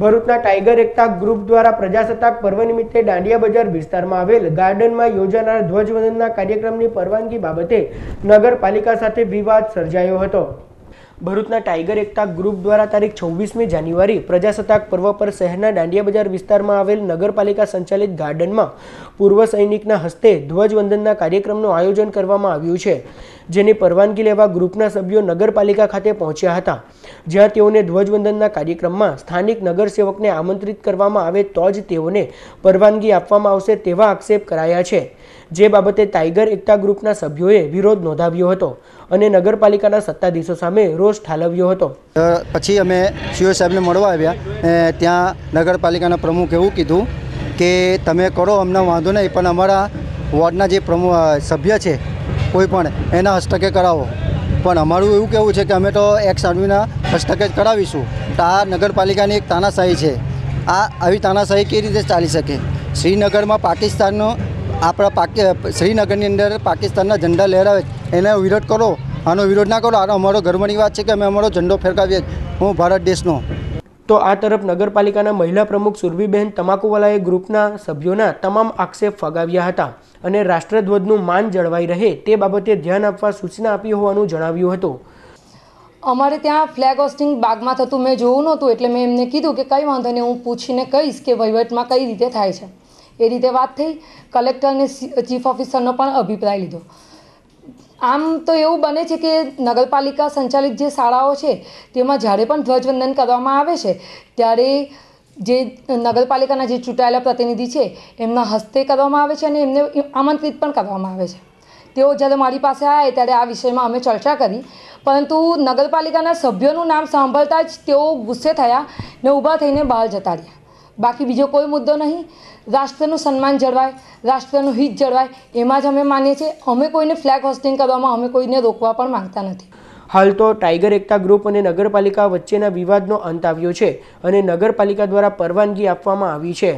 ભરૂચના ટાઈગર એકતા ગ્રુપ દ્વારા પ્રજાસત્તાક પર્વ નિમિત્તે દાંડિયા બજાર વિસ્તારમાં આવેલ ગાર્ડનમાં યોજાનાર ધ્વજવંદનના કાર્યક્રમની પરવાનગી બાબતે નગરપાલિકા સાથે વિવાદ સર્જાયો હતો. ભરૂચના ટાઈગર એકતા ગ્રુપ દ્વારા તારીખ છવ્વીસમી જાન્યુઆરી પ્રજાસત્તાક પર્વ પર શહેરના દાંડિયા બજાર વિસ્તારમાં આવેલ નગરપાલિકા સંચાલિત ગાર્ડનમાં પૂર્વ સૈનિકના હસ્તે ધ્વજવંદનના કાર્યક્રમનું આયોજન કરવામાં આવ્યું છે. જેની પરવાનગી લેવા ગ્રુપના સભ્યો નગરપાલિકા ખાતે પહોંચ્યા હતા. જ્યાં તેઓને ધ્વજવંદનના કાર્યક્રમમાં સ્થાનિક નગરસેવકને આમંત્રિત કરવામાં આવે તો જ તેઓને પરવાનગી આપવામાં આવશે તેવા આક્ષેપ કરાયા છે. જે બાબતે ટાઈગર એકતા ગ્રુપના સભ્યોએ વિરોધ નોંધાવ્યો હતો અને નગરપાલિકાના સત્તાધીશો સામે રોષ ઠાલવ્યો હતો. પછી અમે સીઓ સાહેબને મળવા આવ્યા. ત્યાં નગરપાલિકાના પ્રમુખ એવું કીધું કે તમે કરો અમને વાંધો નહીં, પણ અમારા વોર્ડના જે પ્રમુખ સભ્ય છે કોઈ પણ એના હસ્તકે કરાવો. પણ અમારું એવું કહેવું છે કે અમે તો એક્સ આર્મીના હસ્તકે જ કરાવીશું. તો આ નગરપાલિકાની એક તાનાશાહી છે. આ આવી તાનાશાહી કેવી રીતે ચાલી શકે? શ્રીનગરમાં પાકિસ્તાનનો આપણા પાકી, શ્રીનગરની અંદર પાકિસ્તાનના ઝંડા લહેરાવે. એનો વિરોધ કરો. આનો વિરોધ ના કરો. આનો અમારો ગર્વની વાત છે કે અમે અમારો ઝંડો ફેરકાવીએ હું ભારત દેશનો. તો આ તરફ નગરપાલિકાના મહિલા પ્રમુખ સુરભીબહેન તમાકુવાલાએ ગ્રુપના સભ્યોના તમામ આક્ષેપ ફગાવ્યા હતા અને રાષ્ટ્રધ્વજનું માન જળવાઈ રહે તે બાબતે ધ્યાન આપવા સૂચના આપી હોવાનું જણાવ્યું હતું. અમારે ત્યાં ફ્લેગ હોસ્ટિંગ બાગમાં થતું મેં જોયું નહોતું એટલે મેં એમને કીધું કે કંઈ વાંધો નહીં, હું પૂછીને કહીશ કે વહીવટમાં કઈ રીતે થાય છે. એ રીતે વાત થઈ. કલેક્ટર અને ચીફ ઓફિસરનો પણ અભિપ્રાય લીધો. આમ તો એવું બને છે કે નગરપાલિકા સંચાલિત જે શાળાઓ છે, તેમાં જ્યારે પણ ધ્વજવંદન કરવામાં આવે છે, ત્યારે જે નગરપાલિકાના જે ચૂંટાયેલા પ્રતિનિધિ છે, એમના હસ્તે કરવામાં આવે છે અને એમને આમંત્રિત પણ કરવામાં આવે છે. તેઓ જ્યારે મારી પાસે આવ્યા ત્યારે આ વિષયમાં અમે ચર્ચા કરી, પરંતુ નગરપાલિકાના સભ્યોનું નામ સાંભળતા જ તેઓ ગુસ્સે થયા ને ઊભા થઈને બહાર જતા રહ્યા. બાકી બીજો કોઈ મુદ્દો નહીં. રાષ્ટ્રનું સન્માન જળવાય, રાષ્ટ્રનું હિત જળવાય, એમાં જ અમે માનીએ છીએ. અમે કોઈને ફ્લેગ હોસ્ટિંગ કરવામાં, અમે કોઈને રોકવા પણ માંગતા નથી. હાલ તો ટાઈગર એકતા ગ્રુપ અને નગરપાલિકા વચ્ચેના વિવાદનો અંત આવ્યો છે અને નગરપાલિકા દ્વારા પરવાનગી આપવામાં આવી છે.